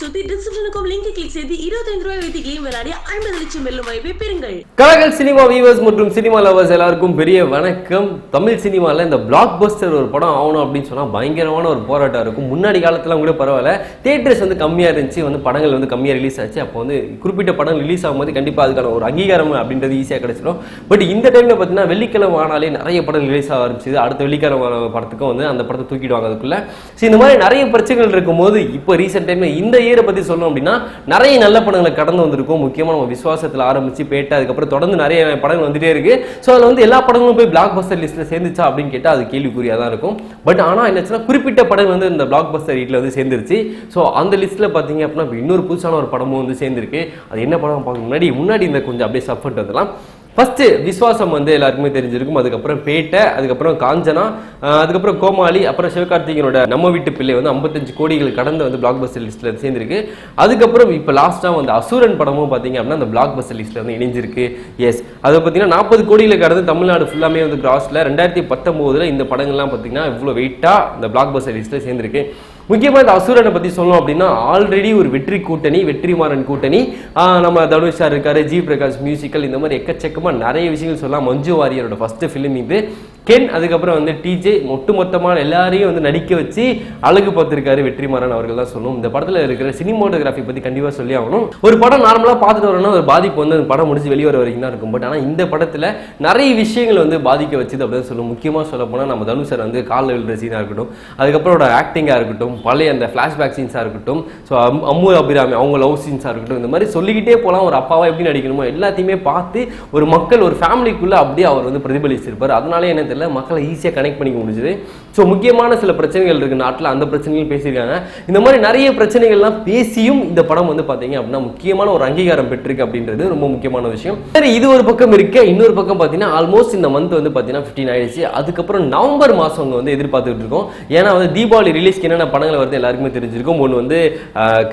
சுத்தி டிஸ்கிரிப்ஷனுக்கும் link click செய்து இருபத்தைந்து ரூபாய் வைத்து கேம் விளையாடி ஐம்பது லட்சம் வெல்லும் வாய்ப்பை பெறுங்கள். கலகல் சினிமா வியூவர்ஸ் மற்றும் சினிமா லவர்ஸ் எல்லாருக்கும் பெரிய வணக்கம். தமிழ் சினிமாவில் இந்த பிளாக் பஸ்டர் ஒரு படம் ஆகணும் அப்படின்னு சொன்னால் பயங்கரமான ஒரு போராட்டம் இருக்கும். முன்னாடி காலத்தில் கூட பரவாயில்ல. தேட்டர்ஸ் வந்து கம்மியாக இருந்துச்சு வந்து படங்கள் வந்து கம்மியாக ரிலீஸ் ஆச்சு. அப்போ வந்து குறிப்பிட்ட படம் ரிலீஸ் ஆகும்போது கண்டிப்பாக அதுக்கான ஒரு அங்கீகாரம் அப்படின்றது ஈஸியாக கிடைச்சிடும். பட் இந்த டைமில் பார்த்தீங்கன்னா வெள்ளிக்கிழமை ஆனாலே நிறைய படம் ரிலீஸ் ஆக ஆரம்பிச்சிது. அடுத்த வெள்ளிக்கிழமை படத்துக்கும் வந்து அந்த படத்தை தூக்கிடுவாங்க அதுக்குள்ளே. ஸோ இந்த மாதிரி நிறைய பிரச்சனைகள் இருக்கும்போது இப்போ ரீசெண்ட் டைமில் இந்த இயரை பற்றி சொல்லணும் அப்படின்னா நிறைய நல்ல படங்களை கடந்து வந்திருக்கும். முக்கியமாக நம்ம விசுவாசத்தில் ஆரம்பிச்சு பேட்டை அதுக்கப்புறம் தொடர்ந்து நிறைய படங்கள் வந்துட்டே இருக்கு. ஸோ அதில் வந்து எல்லா படங்களும் போய் பிளாக் பஸ்டர் லிஸ்ட்டில் சேர்ந்துச்சா அப்படின்னு கேட்டால் அது கேள்விக்குறியாக தான் இருக்கும். பட் ஆனால் என்னாச்சுன்னா குறிப்பிட்ட படம் வந்து இந்த பிளாக் பஸ்டர் வீட்டில் வந்து சேர்ந்துருச்சு. ஸோ அந்த லிஸ்ட்டில் பார்த்தீங்க அப்படின்னா இன்னொரு புதுசான ஒரு படமும் வந்து சேர்ந்துருக்கு. அது என்ன படம்? பார்க்க முன்னாடி முன்னாடி இந்த கொஞ்சம் அப்படியே சப்போர்ட் வந்துடலாம். ஃபஸ்ட்டு விஸ்வாசம் வந்து எல்லாருக்குமே தெரிஞ்சிருக்கும். அதுக்கப்புறம் பேட்டை அதுக்கப்புறம் காஞ்சனா அதுக்கப்புறம் கோமாளி அப்புறம் சிவகார்த்திகனோட நம்ம வீட்டு பிள்ளை வந்து 55 கோடிகள் கடந்து வந்து பிளாக் பஸ்டர் லிஸ்ட்டில் சேர்ந்துருக்கு. அதுக்கப்புறம் இப்போ லாஸ்ட்டாக வந்து அசுரன் படமும் பார்த்தீங்க அப்படின்னா அந்த பிளாக் பஸ்டர் லிஸ்ட்டில் வந்து இணைஞ்சிருக்கு. எஸ் அது பார்த்தீங்கன்னா நாற்பது கோடிகளை கடந்து தமிழ்நாடு ஃபுல்லாமே வந்து கிராஸில் ரெண்டாயிரத்தி பத்தொம்போதில் இந்த படங்கள்லாம் பார்த்தீங்கன்னா இவ்வளோ வெயிட்டாக இந்த பிளாக் பஸ்டர் லிஸ்ட்டில் சேர்ந்துருக்கு. முக்கியமாக இந்த அசுரனை பற்றி சொல்லணும் அப்படின்னா ஆல்ரெடி ஒரு வெற்றி கூட்டணி வெற்றிமாறன் கூட்டணி. நம்ம தனுஷ் சார் இருக்காரு ஜி பிரகாஷ் மியூசிக்கல் இந்த மாதிரி எக்கச்சக்கமாக நிறைய விஷயங்கள் சொல்லலாம் மஞ்சு வாரியரோட ஃபஸ்ட்டு ஃபிலிம் இது. கென் அதுக்கப்புறம் வந்து டிஜே ஒட்டுமொத்தமான எல்லாரையும் வந்து நடிக்க வச்சு அழகு பார்த்துருக்காரு வெற்றிமாறன் அவர்கள் தான் சொல்லணும். இந்த படத்தில் இருக்கிற சினிமோட்டோகிராஃபி பற்றி கண்டிப்பாக சொல்லி ஆகணும். ஒரு படம் நார்மலாக பார்த்துட்டு வரணும்னா ஒரு பாதிப்பு வந்து அந்த படம் முடிச்சு வெளியே வர வரைக்கும் தான் இருக்கும். பட் ஆனால் இந்த படத்தில் நிறைய விஷயங்கள் வந்து பாதிக்க வச்சுது அப்படின்னு சொல்லும் முக்கியமாக சொல்ல போனால் நம்ம தனு சார் வந்து காலில் விழுற சீனாக இருக்கட்டும் அதுக்கப்புறம் ஆக்டிங்காக இருக்கட்டும் பழைய அந்த ஃப்ளாஷ்பேக் சீன்ஸாக இருக்கட்டும் ஸோ அம்மு அபிராமி அவங்க லவ் சீன்ஸாக இருக்கட்டும் இந்த மாதிரி சொல்லிக்கிட்டே போகலாம் ஒரு அப்பாவை எப்படி நடிக்கணுமோ எல்லாத்தையுமே பார்த்து ஒரு மக்கள் ஒரு ஃபேமிலிக்குள்ளே அப்படியே அவர் வந்து பிரதிபலிச்சிருப்பார். அதனாலே என்ன நேரத்தில் மக்களை ஈஸியாக கனெக்ட் பண்ணிக்க முடிஞ்சுது. ஸோ முக்கியமான சில பிரச்சனைகள் இருக்கு. நாட்டில் அந்த பிரச்சனைகள் பேசியிருக்காங்க. இந்த மாதிரி நிறைய பிரச்சனைகள்லாம் பேசியும் இந்த படம் வந்து பார்த்தீங்க அப்படின்னா முக்கியமான ஒரு அங்கீகாரம் பெற்றிருக்கு அப்படின்றது ரொம்ப முக்கியமான விஷயம். சரி இது ஒரு பக்கம் இருக்க. இன்னொரு பக்கம் பார்த்தீங்கன்னா ஆல்மோஸ்ட் இந்த மந்த் வந்து பார்த்தீங்கன்னா ஃபிஃப்டீன் ஆயிடுச்சு. அதுக்கப்புறம் நவம்பர் மாதம் அவங்க வந்து எதிர்பார்த்துட்டு இருக்கோம். ஏன்னா வந்து தீபாவளி ரிலீஸ்க்கு என்னென்ன படங்கள் வருது எல்லாருக்குமே தெரிஞ்சிருக்கும். ஒன்று வந்து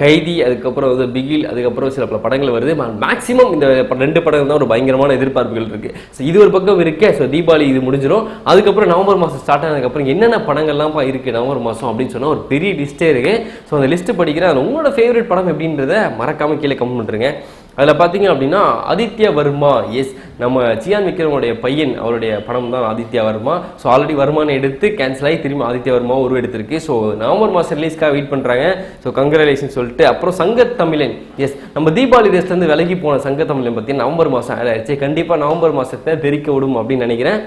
கைதி அதுக்கப்புறம் வந்து பிகில் அதுக்கப்புறம் சில பல படங்கள் வருது. மேக்ஸிமம் இந்த ரெண்டு படங்கள் தான் ஒரு பயங்கரமான எதிர்பார்ப்புகள் இருக்கு. ஸோ இது ஒரு பக்கம் இருக்கு. ஸோ தீபாவளி இது முடிஞ்சிடும் அதுக்கப்புறம் நவம்பர் மாதம் ஸ்டார்ட் ஆனதுக்கப்புறம் என்னென்ன படங்கள்லாம் இருக்கு நவம்பர் மாதம் அப்படின்னு சொன்னால் ஒரு பெரிய லிஸ்ட்டே இருக்கு. ஸோ அந்த லிஸ்ட்டு படிக்கிறேன். அதுல உங்களோட ஃபேவரட் படம் எப்படின்றத மறக்காமல் கீழே கமெண்ட் பண்ணுறேங்க அதில் பார்த்தீங்க அப்படின்னா ஆதித்யா வர்மா எஸ் நம்ம சியான் விக்ரமுடைய பையன் அவருடைய படம் தான் ஆதித்யா வர்மா. ஸோ ஆல்ரெடி வருமானம் எடுத்து கேன்சல் ஆகி திரும்பி ஆதித்யா வர்மா உருவெடுத்திருக்கு. ஸோ நவம்பர் மாதம் ரிலீஸ்க்காக வெயிட் பண்ணுறாங்க ஸோ கங்க்ராலேஷன் சொல்லிட்டு அப்புறம் சங்க தமிழன் எஸ் நம்ம தீபாவளி ரேஸ்லேருந்து விலகி போன சங்க தமிழன் பற்றி நவம்பர் மாதம். ஆட் ஆயிடுச்சு கண்டிப்பாக நவம்பர் மாதத்தை தெரிக்க விடும் அப்படின்னு நினைக்கிறேன்.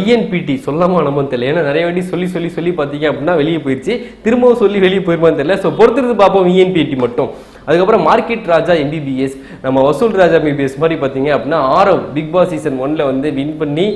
இஎன்பிடி சொல்லாமா நம்ம தெரியல. ஏன்னா நிறைய வாட்டி சொல்லி சொல்லி சொல்லி பார்த்தீங்க அப்படின்னா வெளியே போயிடுச்சு திரும்பவும் சொல்லி வெளியே போயிருமான்னு தெரியல. ஸோ பொறுத்திருந்து பார்ப்போம் இஎன்பிடி மட்டும். அதுக்கப்புறம் மார்க்கெட் ராஜா எம்பிபிஎஸ் நம்ம வசூல் ராஜா எம்பிபிஎஸ் மாதிரி பார்த்தீங்க அப்படின்னா ஆரவ் பிக் பாஸ் சீசன் ஒன்ல வந்து வின் பண்ணி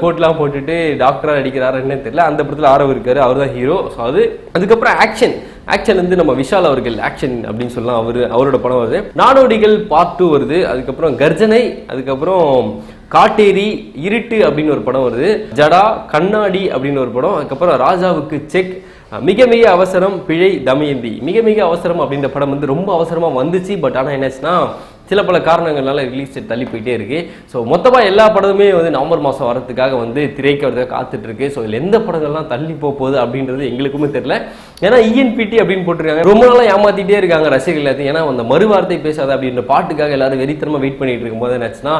கோட்லாம் போட்டுட்டு டாக்டராக நடிக்கிறாருன்னு தெரியல. அந்த படத்தில் ஆரவ் இருக்காரு. அவர் தான் ஹீரோ ஸோ அது அதுக்கப்புறம் ஆக்ஷன் ஆக்ஷன் வந்து நம்ம விஷால் அவர்கள் ஆக்ஷன் அப்படின்னு சொல்லலாம். அவர் அவரோட படம் வருது. நாடோடிகள் பார்ட் டூ வருது. அதுக்கப்புறம் கர்ஜனை அதுக்கப்புறம் காட்டேரி இருட்டு அப்படின்னு ஒரு படம் வருது. ஜடா கண்ணாடி அப்படின்னு ஒரு படம். அதுக்கப்புறம் ராஜாவுக்கு செக் மிக மிக அவசரம் பிழை தமயந்தி. மிக மிக அவசரம் அப்படின்ற படம் வந்து ரொம்ப அவசரமா வந்துச்சு. பட் ஆனால் என்னாச்சுன்னா சில பல காரணங்கள்னால ரிலீஸ் தள்ளி போயிட்டே இருக்கு. ஸோ மொத்தமாக எல்லா படமுமே வந்து நவம்பர் மாதம் வரதுக்காக வந்து திரைக்கு வரதுக்காக காத்துட்டு இருக்கு ஸோ இதில் எந்த படங்கள்லாம் தள்ளி போக போகுது அப்படின்றது எங்களுக்குமே தெரியல. ஏன்னா இஎன்பிடி அப்படின்னு போட்டிருக்காங்க. ரொம்ப நாளாக ஏமாத்திட்டே இருக்காங்க ரசிகர்கள் எல்லாத்தையும். ஏன்னா அந்த மறுவார்த்தை பேசாத அப்படின்ற பாட்டுக்காக எல்லாரும் வெறித்தனமாக வெயிட் பண்ணிட்டு இருக்கும்போது என்னாச்சுன்னா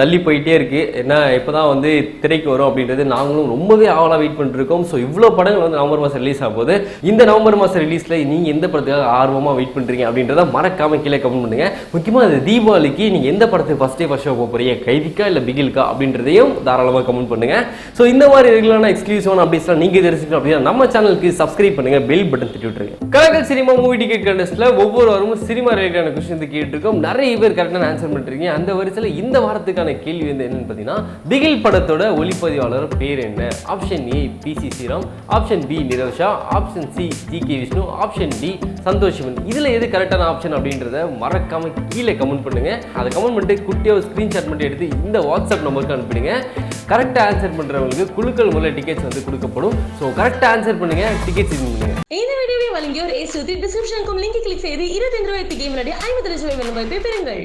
தள்ளி போயிட்டே இருக்கு. ஏன்னா இப்போ தான் வந்து திரைக்கு வரும் அப்படின்றது நாங்களும் ரொம்பவே ஆவலாக வெயிட் பண்ணிட்டு இருக்கோம் ஸோ இவ்வளோ படங்கள் வந்து நவம்பர் மாதம் ரிலீஸ் ஆகும்போது இந்த நவம்பர் மாதம் ரிலீஸில் நீங்கள் எந்த படத்துக்காக ஆர்வமாக வெயிட் பண்ணுறீங்க அப்படின்றத மறக்காம கீழே கமெண்ட் பண்ணுங்க. முக்கியமாக இந்த தீபாவளிக்கு நீங்க எந்த படத்துக்கு ஃபஸ்ட் டே ஃபர்ஸ்ட் ஷோ போக போறீங்க? கைதிக்கா இல்லை பிகில்கா? அப்படின்றதையும் தாராளமாக கமெண்ட் பண்ணுங்க. ஸோ இந்த மாதிரி ரெகுலரான எக்ஸ்க்ளூசிவான அப்டேட்ஸ்லாம் நீங்க தெரிஞ்சுக்கணும் அப்படின்னா நம்ம சேனலுக்கு சப்ஸ்கிரைப் பண்ணுங்க. பெல் பட்டன் தட்டி விட்டுருங்க. கலக்கல் சினிமா மூவி டிக்கெட் கண்டஸ்ட்ல ஒவ்வொரு வாரமும் சினிமா ரிலேட்டான கொஸ்டின் கேட்டுருக்கோம் நிறைய பேர் கரெக்டான ஆன்சர் பண்ணிருக்கீங்க. அந்த வரிசையில் இந்த வாரத்துக்கான கேள்வி வந்து என்னன்னு பார்த்தீங்கன்னா பிகில் படத்தோட ஒளிப்பதிவாளர் பேர் என்ன? Option A P C Sreeram. Option B Nirosha option C G K Vishnu. Option D Santhoshavan. இதுல எது கரெக்டான ஆப்ஷன் அப்படின்றத மறக்காம கீழே கமெண்ட் பண்ணுங்க. அதை கமெண்ட் பண்ணிட்டு குட்டியாக ஒரு ஸ்க்ரீன்ஷாட் மட்டும் எடுத்து இந்த வாட்ஸ்அப் நம்பருக்கு அனுப்பிடுங்க. கரெக்டாக ஆன்சர் பண்றவங்களுக்கு குழுக்கள் மூலம் டிக்கெட்ஸ் வந்து கொடுக்கப்படும். ஸோ கரெக்டாக ஆன்சர் பண்ணுங்க டிக்கெட்ஸ் பண்ணுங்க. இந்த வீடியோவை வழங்கியோர் ஏ டிஸ்கிரிப்ஷனுக்கும் லிங்க் கிளிக் செய்து இருபத்தி ரூபாய் கேம் விளையாடி ஐம்பது லட்சம் ரூபாய் பெறுங்கள்.